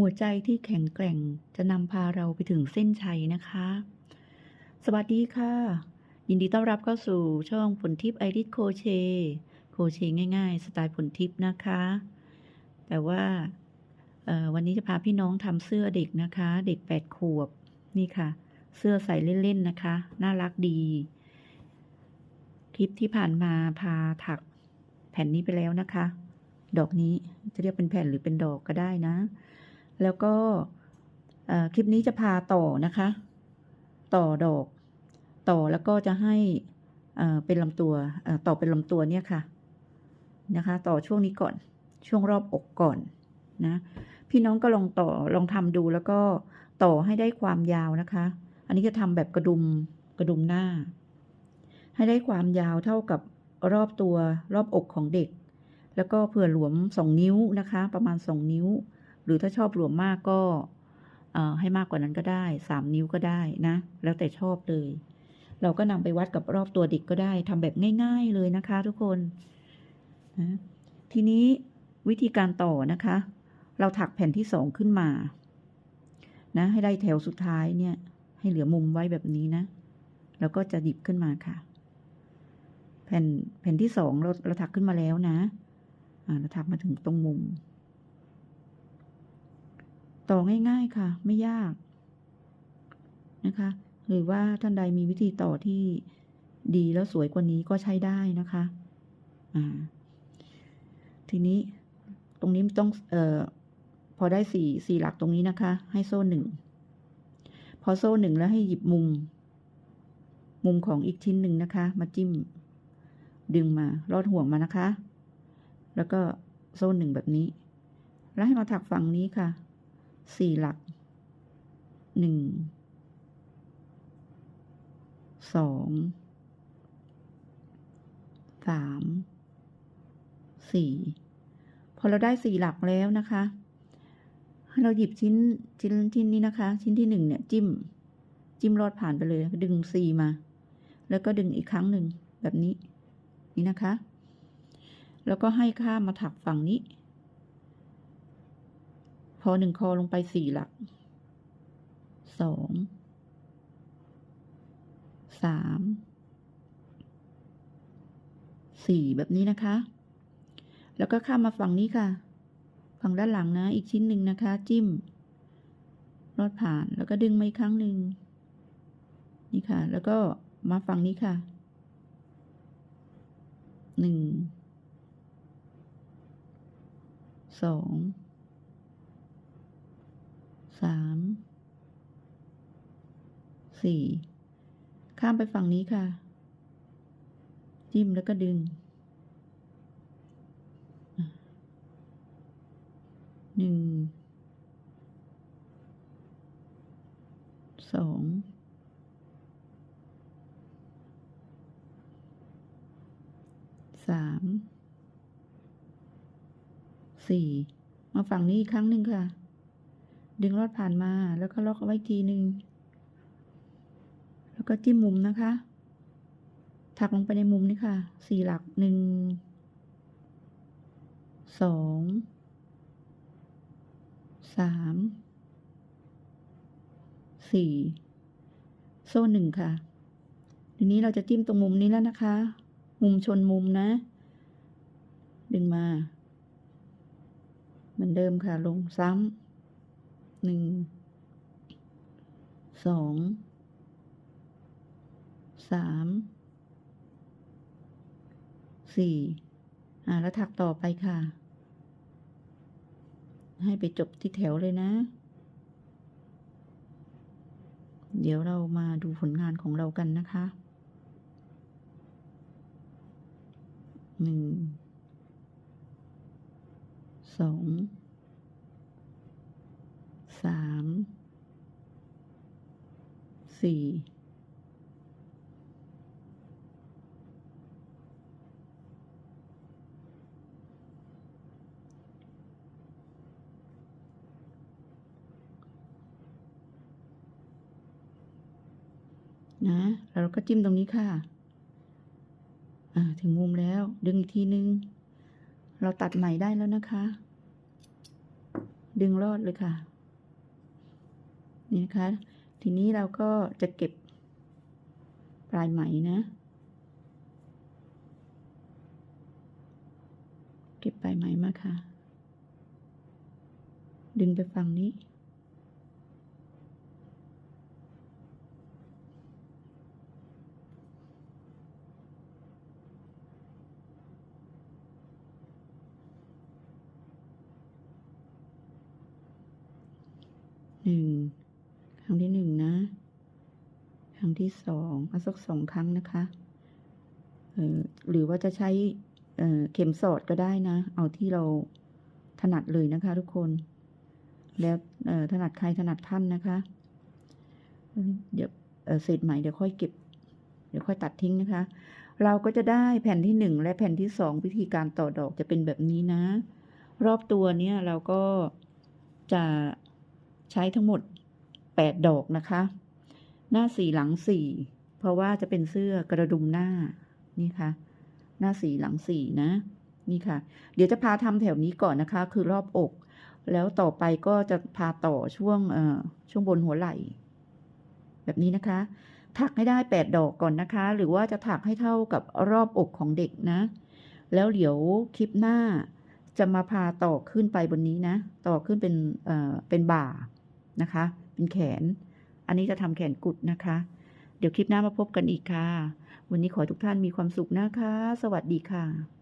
หัวใจที่แข็งแกร่งจะนำพาเราไปถึงเส้นชัยนะคะ สวัสดีค่ะ ยินดีต้อนรับเข้าสู่ช่องผลทิพย์ไอริสโคเช โคเชง่าย ๆ สไตล์ผลทิพย์นะคะ แต่ว่าวันนี้จะพาพี่น้องทำเสื้อเด็กนะคะ เด็กแปดขวบนี่ค่ะ เสื้อใส่เล่นๆนะคะ น่ารักดี คลิปที่ผ่านมาพาถักแผ่นนี้ไปแล้วนะคะ ดอกนี้จะเรียกเป็นแผ่นหรือเป็นดอกก็ได้นะ แล้วก็คลิปนี้จะพาต่อนะคะ ต่อดอก ต่อแล้วก็จะให้เป็นลำตัวต่อเป็นลำตัวเนี่ยค่ะนะคะ ต่อช่วงนี้ก่อนช่วงรอบอกก่อนนะพี่น้องก็ลองต่อลองทำดูแล้วก็ต่อให้ได้ความยาวนะคะ อันนี้จะทำแบบกระดุมกระดุมหน้า ให้ได้ความยาวเท่ากับรอบตัวรอบอกของเด็ก แล้วก็เผื่อหลวมสองนิ้วนะคะ ประมาณสองนิ้ว หรือถ้าชอบหลวมมากก็ให้มากกว่านั้นก็ได้สามนิ้วก็ได้นะ แล้วแต่ชอบเลย เราก็นำไปวัดกับรอบตัวเด็กก็ได้ทำแบบง่าย ๆเลยนะคะทุกคนนะทีนี้วิธีการต่อนะคะ เราถักแผ่นที่สองขึ้นมา นะ ให้ได้แถวสุดท้ายเนี่ย ให้เหลือมุมไว้แบบนี้นะ แล้วก็จะหยิบขึ้นมาค่ะ แผ่นแผ่นที่สองเราเราถักขึ้นมาแล้วนะ อ่า เราถักมาถึงตรงมุม ต่อง่าย ๆค่ะ ไม่ยากนะคะ หรือว่าท่านใดมีวิธีต่อที่ดีแล้วสวยกว่านี้ก็ใช้ได้นะคะอ่าทีนี้ตรงนี้ต้องเอ่อพอได้สี่สี่หลักตรงนี้นะคะ ให้โซ่หนึ่งพอโซ่หนึ่งแล้วให้หยิบมุม มุมของอีกชิ้นหนึ่งนะคะ มาจิ้ม ดึงมาลอดห่วงมานะคะ แล้วก็โซ่หนึ่งแบบนี้ แล้วให้มาถักฝั่งนี้ค่ะ สี่หลักหนึ่งสองสามสี่พอเราได้สี่หลักแล้วนะคะเราหยิบชิ้นชิ้นชิ้นนี้นะคะ ชิ้นที่หนึ่งเนี่ยจิ้ม จิ้มลอดผ่านไปเลย ดึงสี่มา แล้วก็ดึงอีกครั้งหนึ่งแบบนี้ นี่นะคะ แล้วก็ให้ข้ามมาถักฝั่งนี้ อหนึ่งคอลงไปสี่หลักสองสามสี่แบบนี้นะคะ แล้วก็ข้ามมาฝั่งนี้ค่ะ ฝั่งด้านหลังนะ อีกชิ้นหนึ่งนะคะ จิ้มลอดผ่านแล้วก็ดึงมาอีกครั้งหนึ่งนี่ค่ะ แล้วก็มาฝั่งนี้ค่ะหนึ่งสอง สามสี่ข้ามไปฝั่งนี้ค่ะ จิ้มแล้วก็ดึงหนึ่งสองสามสี่มาฝั่งนี้อีกครั้งหนึ่งค่ะ ดึงลอดผ่านมาแล้วก็ล็อกเอาไว้ทีหนึ่งแล้วก็จิ้มมุมนะคะ ถักลงไปในมุมนี้ค่ะสี่หลักหนึ่งสองสามสี่โซ่หนึ่งค่ะ ทีนี้เราจะจิ้มตรงมุมนี้แล้วนะคะ มุมชนมุมนะ ดึงมา เหมือนเดิมค่ะลงซ้ำ หนึ่งสองสามสี่อ่าแล้วถักต่อไปค่ะ ให้ไปจบที่แถวเลยนะ เดี๋ยวเรามาดูผลงานของเรากันนะคะหนึ่งสอง สาม สี่นะแล้วเราก็จิ้มตรงนี้ค่ะอ่าถึงมุมแล้ว ดึงอีกทีนึง เราตัดใหม่ได้แล้วนะคะ ดึงรอดเลยค่ะ นี่นะคะ ทีนี้เราก็จะเก็บปลายไหมนะ เก็บปลายไหมมาค่ะ ดึงไปฝั่งนี้ หนึ่ง ครั้งที่หนึ่งนะ ครั้งที่สองเอาสักสองครั้งนะคะเออหรือว่าจะใช้เอ่อเข็มสอดก็ได้นะ เอาที่เราถนัดเลยนะคะ ทุกคน แล้วเอ่อถนัดใครถนัดท่านนะคะเออเดี๋ยวเอ่อเศษไหมเดี๋ยวค่อยเก็บ เดี๋ยวค่อยตัดทิ้งนะคะ เราก็จะได้แผ่นที่หนึ่งและแผ่นที่สองวิธีการต่อดอกจะเป็นแบบนี้นะ รอบตัวเนี้ยเราก็จะใช้ทั้งหมด แปดดอกนะคะ หน้าสี่หลังสี่เพราะว่าจะเป็นเสื้อกระดุมหน้านี่ค่ะ หน้าสี่หลังสี่นะนี่ค่ะ เดี๋ยวจะพาทำแถวนี้ก่อนนะคะ คือรอบอก แล้วต่อไปก็จะพาต่อช่วงเอ่อช่วงบนหัวไหล่ แบบนี้นะคะ ถักให้ได้แปดดอกก่อนนะคะ หรือว่าจะถักให้เท่ากับรอบอกของเด็กนะ แล้วเดี๋ยวคลิปหน้าจะมาพาต่อขึ้นไปบนนี้นะ ต่อขึ้นเป็นเอ่อเป็นบ่านะคะ เป็นแขน อันนี้จะทำแขนกุดนะคะ เดี๋ยวคลิปหน้ามาพบกันอีกค่ะ วันนี้ขอให้ทุกท่านมีความสุขนะคะ สวัสดีค่ะ